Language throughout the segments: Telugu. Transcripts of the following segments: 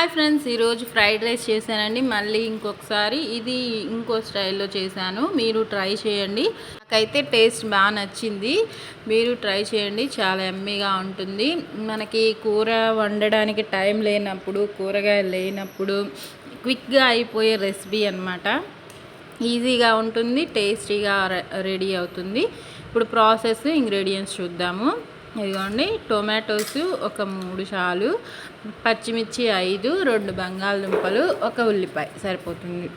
హాయ్ ఫ్రెండ్స్ ఈరోజు ఫ్రైడ్ రైస్ చేశానండి. మళ్ళీ ఇంకొకసారి ఇది ఇంకో స్టైల్లో చేశాను. మీరు ట్రై చేయండి. నాకైతే టేస్ట్ బాగా నచ్చింది. మీరు ట్రై చేయండి. చాలా ఎమ్మీగా ఉంటుంది. మనకి కూర వండడానికి టైం లేనప్పుడు కూరగాయలు లేనప్పుడు క్విక్గా అయిపోయే రెసిపీ అనమాట ఈజీగా ఉంటుంది టేస్టీగా రెడీ అవుతుంది. ఇప్పుడు ప్రాసెస్ ఇంగ్రీడియంట్స్ చూద్దాము. ఇదిగోండి టొమాటోస్ ఒక మూడు చాలు పచ్చిమిర్చి ఐదు రెండు బంగాళదుంపలు ఒక ఉల్లిపాయ సరిపోతుంది.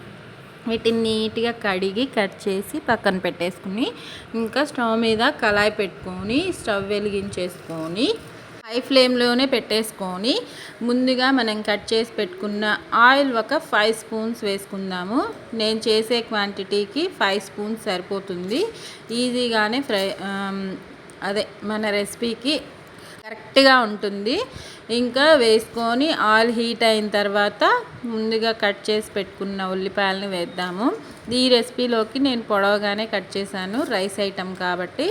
వీటిని నీట్గా కడిగి కట్ చేసి పక్కన పెట్టేసుకుని ఇంకా స్టవ్ మీద కళాయి పెట్టుకొని స్టవ్ వెలిగించేసుకొని హై ఫ్లేమ్లోనే పెట్టేసుకొని ముందుగా మనం కట్ చేసి పెట్టుకున్న ఆయిల్ ఒక ఫైవ్ స్పూన్స్ వేసుకుందాము. నేను చేసే క్వాంటిటీకి ఫైవ్ స్పూన్స్ సరిపోతుంది. ఈజీగానే ఫ్రై అదే మన రెసిపీకి కరెక్ట్గా ఉంటుంది. ఇంకా వేసుకొని ఆయిల్ హీట్ అయిన తర్వాత ముందుగా కట్ చేసి పెట్టుకున్న ఉల్లిపాయలను వేద్దాము. ఈ రెసిపీలోకి నేను పొడవగానే కట్ చేశాను రైస్ ఐటెం కాబట్టి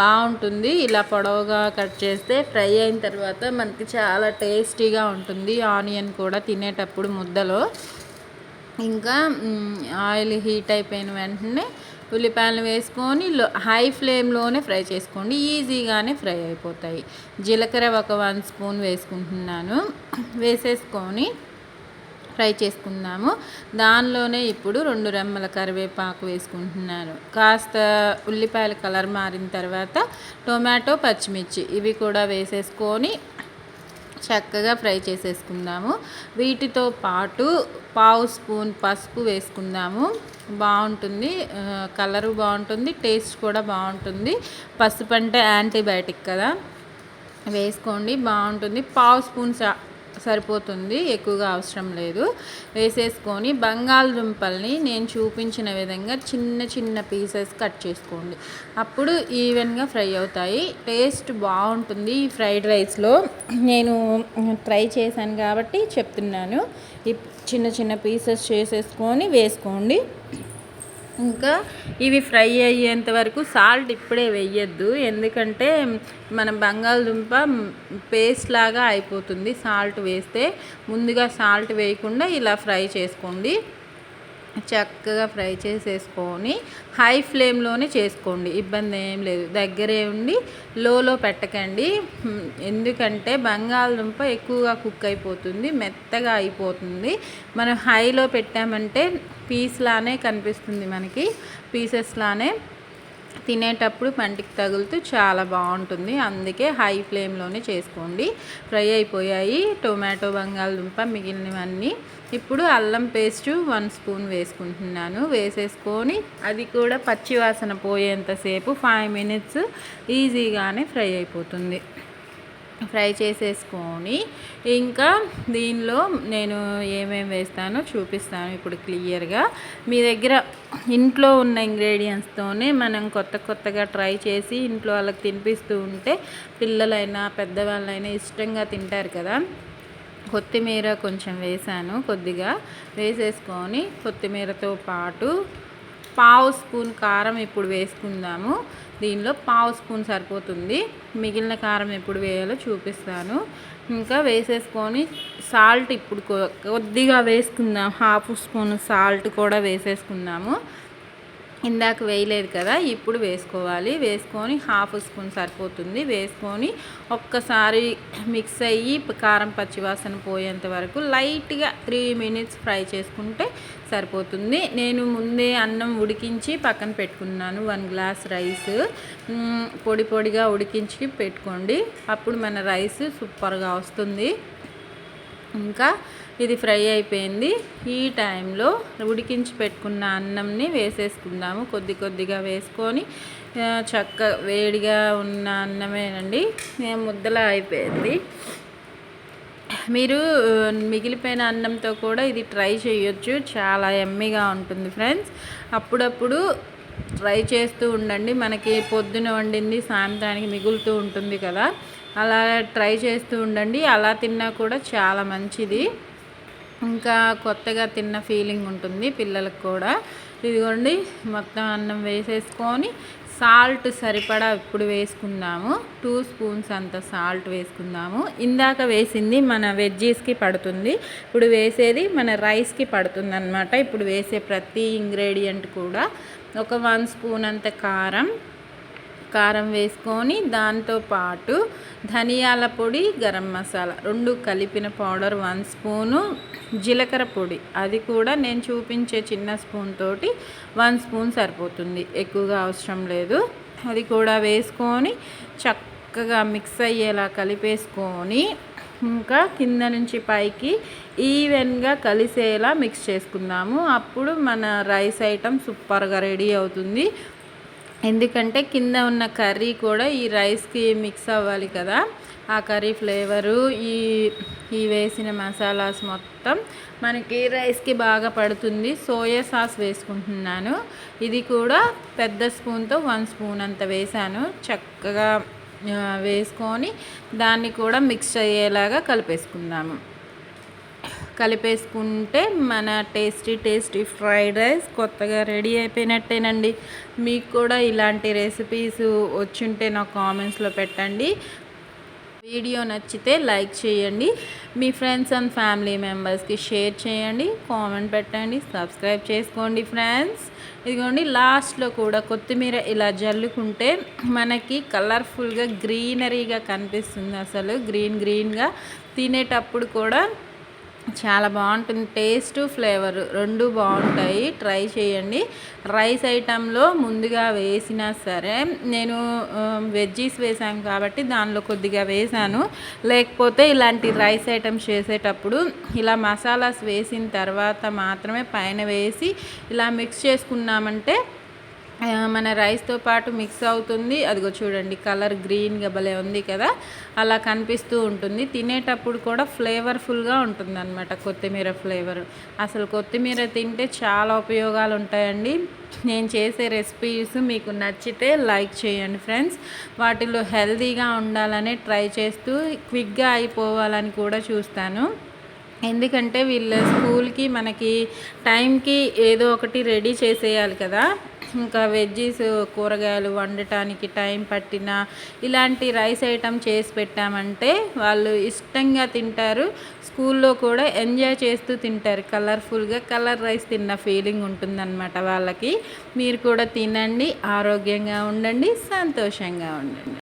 బాగుంటుంది. ఇలా పొడవుగా కట్ చేస్తే ఫ్రై అయిన తర్వాత మనకి చాలా టేస్టీగా ఉంటుంది. ఆనియన్ కూడా తినేటప్పుడు ముద్దలో. ఇంకా ఆయిల్ హీట్ అయిపోయిన వెంటనే ఉల్లిపాయలను వేసుకొని హై ఫ్లేమ్లోనే ఫ్రై చేసుకోండి. ఈజీగానే ఫ్రై అయిపోతాయి. జీలకర్ర ఒక వన్ స్పూన్ వేసుకుంటున్నాను. వేసేసుకొని ఫ్రై చేసుకుందాము. దానిలోనే ఇప్పుడు రెండు రెమ్మల కరివేపాకు వేసుకుంటున్నాను. కాస్త ఉల్లిపాయల కలర్ మారిన తర్వాత టొమాటో పచ్చిమిర్చి ఇవి కూడా వేసేసుకొని చక్కగా ఫ్రై చేసేసుకుందాము. వీటితో పాటు పావు స్పూన్ పసుపు వేసుకుందాము. బాగుంటుంది. కలరు బాగుంటుంది. టేస్ట్ కూడా బాగుంటుంది. పసుపు అంటే యాంటీబయాటిక్ కదా. వేసుకోండి. బాగుంటుంది. పావు స్పూన్ సరిపోతుంది ఎక్కువగా అవసరం లేదు. వేసేసుకొని బంగాళదుంపల్ని నేను చూపించిన విధంగా చిన్న చిన్న పీసెస్ కట్ చేసుకోండి. అప్పుడు ఈవెన్గా ఫ్రై అవుతాయి. టేస్ట్ బాగుంటుంది ఈ ఫ్రైడ్ రైస్లో. నేను ట్రై చేశాను కాబట్టి చెప్తున్నాను. ఈ చిన్న చిన్న పీసెస్ చేసేసుకొని వేసుకోండి. ఇంకా ఇవి ఫ్రై అయ్యేంత వరకు సాల్ట్ ఇప్పుడే వేయద్దు. ఎందుకంటే మన బంగాళదుంప పేస్ట్ లాగా అయిపోతుంది సాల్ట్ వేస్తే. ముందుగా సాల్ట్ వేయకుండా ఇలా ఫ్రై చేసుకోండి. చక్కగా ఫ్రై చేసేసుకొని హై ఫ్లేమ్లోనే చేసుకోండి. ఇబ్బంది ఏం లేదు. దగ్గరే ఉండి లోలో పెట్టకండి. ఎందుకంటే బంగాళదుంప ఎక్కువగా కుక్ అయిపోతుంది మెత్తగా అయిపోతుంది. మనం హైలో పెట్టామంటే పీస్లానే కనిపిస్తుంది మనకి పీసెస్లానే తినేటప్పుడు పంటికి తగులుతూ చాలా బాగుంటుంది. అందుకే హై ఫ్లేమ్లోనే చేసుకోండి. ఫ్రై అయిపోయాయి. టొమాటో బంగాళదుంప మిగిలినవన్నీ ఇప్పుడు అల్లం పేస్ట్ వన్ స్పూన్ వేసుకుంటున్నాను. వేసేసుకొని అది కూడా పచ్చివాసన పోయేంతసేపు ఫైవ్ మినిట్స్ ఈజీగానే ఫ్రై అయిపోతుంది. ఫ్రై చేసేసుకొని ఇంకా దీనిలో నేను ఏమేమి వేస్తానో చూపిస్తాను ఇప్పుడు క్లియర్గా. మీ దగ్గర ఇంట్లో ఉన్న ఇంగ్రీడియంట్స్తోనే మనం కొత్త కొత్తగా ట్రై చేసి ఇంట్లో వాళ్ళకి తినిపిస్తూ ఉంటే పిల్లలైనా పెద్దవాళ్ళైనా ఇష్టంగా తింటారు కదా. కొత్తిమీర కొంచెం వేసాను కొద్దిగా. వేసేసుకొని కొత్తిమీరతో పాటు పావు స్పూన్ కారం ఇప్పుడు వేసుకుందాము. దీనిలో పావు స్పూన్ సరిపోతుంది. మిగిలిన కారం ఎప్పుడు వేయాలో చూపిస్తాను. ఇంకా వేసేసుకొని సాల్ట్ ఇప్పుడు కొద్దిగా వేసుకుందాం. హాఫ్ స్పూన్ సాల్ట్ కూడా వేసేసుకుందాము. ఇందాక వేయలేదు కదా ఇప్పుడు వేసుకోవాలి. వేసుకొని హాఫ్ స్పూన్ సరిపోతుంది. వేసుకొని ఒక్కసారి మిక్స్ అయ్యి కారం పచ్చివాసన పోయేంత వరకు లైట్గా త్రీ మినిట్స్ ఫ్రై చేసుకుంటే సరిపోతుంది. నేను ముందే అన్నం ఉడికించి పక్కన పెట్టుకున్నాను. One glass rice. పొడి పొడిగా ఉడికించి పెట్టుకోండి. అప్పుడు మన రైస్ సూపర్గా వస్తుంది. ఇంకా ఇది ఫ్రై అయిపోయింది. ఈ టైంలో ఉడికించి పెట్టుకున్న అన్నంని వేసేసుకుందాము. కొద్ది కొద్దిగా వేసుకొని చక్క వేడిగా ఉన్న అన్నమేనండి. ముద్దలా అయిపోయింది. మీరు మిగిలిపోయిన అన్నంతో కూడా ఇది ట్రై చేయొచ్చు. చాలా ఎమ్మిగా ఉంటుంది ఫ్రెండ్స్. అప్పుడప్పుడు ట్రై చేస్తూ ఉండండి. మనకి పొద్దున వండింది సాయంత్రానికి మిగులుతూ ఉంటుంది కదా. అలా ట్రై చేస్తూ ఉండండి. అలా తిన్నా కూడా చాలా మంచిది. ఇంకా కొత్తగా తిన్న ఫీలింగ్ ఉంటుంది పిల్లలకు కూడా. ఇదిగోండి మొత్తం అన్నం వేసేసుకొని సాల్ట్ సరిపడా ఇప్పుడు వేసుకుందాము. టూ స్పూన్స్ అంత సాల్ట్ వేసుకుందాము. ఇందాక వేసింది మన వెజ్జీస్కి పడుతుంది. ఇప్పుడు వేసేది మన రైస్కి పడుతుంది అనమాట ఇప్పుడు వేసే ప్రతి ఇంగ్రీడియంట్ కూడా ఒక వన్ స్పూన్ అంత కారం కారం వేసుకొని దాంతో పాటు ధనియాల పొడి గరం మసాలా రెండు కలిపిన పౌడర్ వన్ స్పూను జీలకర్ర పొడి. అది కూడా నేను చూపించే చిన్న స్పూన్ తోటి వన్ స్పూన్ సరిపోతుంది. ఎక్కువగా అవసరం లేదు. అది కూడా వేసుకొని చక్కగా మిక్స్ అయ్యేలా కలిపేసుకొని ఇంకా కింద నుంచి పైకి ఈవెన్గా కలిసేలా మిక్స్ చేసుకుందాము. అప్పుడు మన రైస్ ఐటమ్ సూపర్గా రెడీ అవుతుంది. ఎందుకంటే కింద ఉన్న కర్రీ కూడా ఈ రైస్కి మిక్స్ అవ్వాలి కదా. ఆ కర్రీ ఫ్లేవరు ఈ ఈ వేసిన మసాలాస్ మొత్తం మనకి రైస్కి బాగా పడుతుంది. సోయా సాస్ వేసుకుంటున్నాను. ఇది కూడా పెద్ద స్పూన్తో వన్ స్పూన్ అంత వేసాను. చక్కగా వేసుకొని దాన్ని కూడా మిక్స్ అయ్యేలాగా కలిపేసుకుందాము. కలిపేసుకుంటే మన టేస్టీ టేస్టీ ఫ్రైడ్ రైస్ కొత్తగా రెడీ అయిపోయినట్టేనండి. మీకు కూడా ఇలాంటి రెసిపీస్ వచ్చుంటే నాకు కామెంట్స్లో పెట్టండి. వీడియో నచ్చితే లైక్ చేయండి. మీ ఫ్రెండ్స్ అండ్ ఫ్యామిలీ మెంబర్స్కి షేర్ చేయండి. కామెంట్ పెట్టండి. సబ్స్క్రైబ్ చేసుకోండి ఫ్రెండ్స్. ఇదిగోండి లాస్ట్లో కూడా కొత్తిమీర ఇలా జల్లుకుంటే మనకి కలర్ఫుల్గా గ్రీనరీగా కనిపిస్తుంది అసలు. గ్రీన్ గ్రీన్గా తినేటప్పుడు కూడా చాలా బాగుంటుంది. టేస్ట్ ఫ్లేవర్ రెండు బాగుంటాయి. ట్రై చేయండి. రైస్ ఐటెంలో ముందుగా వేసినా సరే నేను వెజ్జీస్ వేసాను కాబట్టి దానిలో కొద్దిగా వేసాను లేకపోతే ఇలాంటి రైస్ ఐటమ్స్ చేసేటప్పుడు ఇలా మసాలాస్ వేసిన తర్వాత మాత్రమే పైన వేసి ఇలా మిక్స్ చేసుకున్నామంటే మన రైస్తో పాటు మిక్స్ అవుతుంది. అదిగో చూడండి కలర్ గ్రీన్గా భలే ఉంది కదా? అలా కనిపిస్తూ ఉంటుంది. తినేటప్పుడు కూడా ఫ్లేవర్ఫుల్గా ఉంటుంది అనమాట కొత్తిమీర ఫ్లేవర్ అసలు కొత్తిమీర తింటే చాలా ఉపయోగాలు ఉంటాయండి. నేను చేసే రెసిపీస్ మీకు నచ్చితే లైక్ చేయండి ఫ్రెండ్స్ వాటిలో హెల్తీగా ఉండాలని ట్రై చేస్తూ క్విక్గా అయిపోవాలని కూడా చూస్తాను. ఎందుకంటే వీళ్ళ స్కూల్కి మనకి టైంకి ఏదో ఒకటి రెడీ చేసేయాలి కదా? ఇంకా వెజ్జీస్ కూరగాయలు వండటానికి టైం పట్టిన ఇలాంటి రైస్ ఐటమ్ చేసి పెట్టామంటే వాళ్ళు ఇష్టంగా తింటారు. స్కూల్లో కూడా ఎంజాయ్ చేస్తూ తింటారు. కలర్ఫుల్గా కలర్ రైస్ తిన్న ఫీలింగ్ ఉంటుందన్నమాట వాళ్ళకి. మీరు కూడా తినండి ఆరోగ్యంగా ఉండండి సంతోషంగా ఉండండి.